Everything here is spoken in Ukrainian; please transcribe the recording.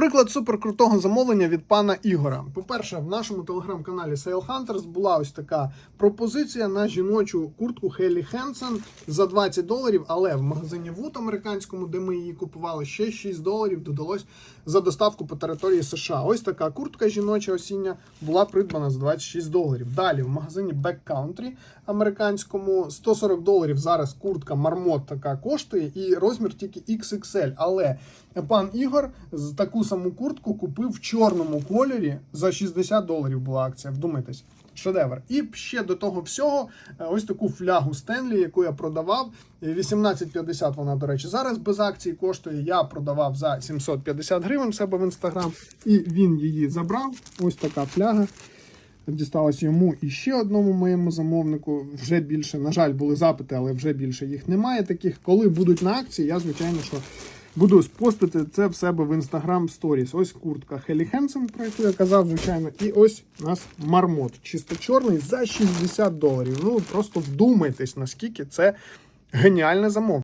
Приклад суперкрутого замовлення від пана Ігора. По-перше, в нашому телеграм-каналі Sale Hunters була ось така пропозиція на жіночу куртку Хелі Хенсен за 20 доларів, але в магазині Wood американському, де ми її купували, ще 6 доларів додалось за доставку по території США. Ось така куртка жіноча осіння була придбана за 26 доларів. Далі в магазині Back Country американському 140 доларів. Зараз куртка Мармот така коштує, і розмір тільки XXL. Але пан Ігор з таку саму куртку купив в чорному кольорі за 60 доларів. Була акція. Вдумайтесь. Шедевр. І ще до того всього, е, ось таку флягу Стенлі, яку я продавав. Е, 18,50 вона, до речі, зараз без акції коштує. Я продавав за 750 гривень себе в інстаграм, і він її забрав. Ось така фляга. Дісталось йому і ще одному моєму замовнику. Вже більше, на жаль, були запити, але вже більше їх немає. Таких, коли будуть на акції, я звичайно що буду спостити це в себе в Instagram Stories. Ось куртка Хелі Хенсен, про яку я казав, звичайно, і ось у нас мармот, чисто чорний за 60 доларів. Ну просто вдумайтесь, наскільки це геніальне замовлення.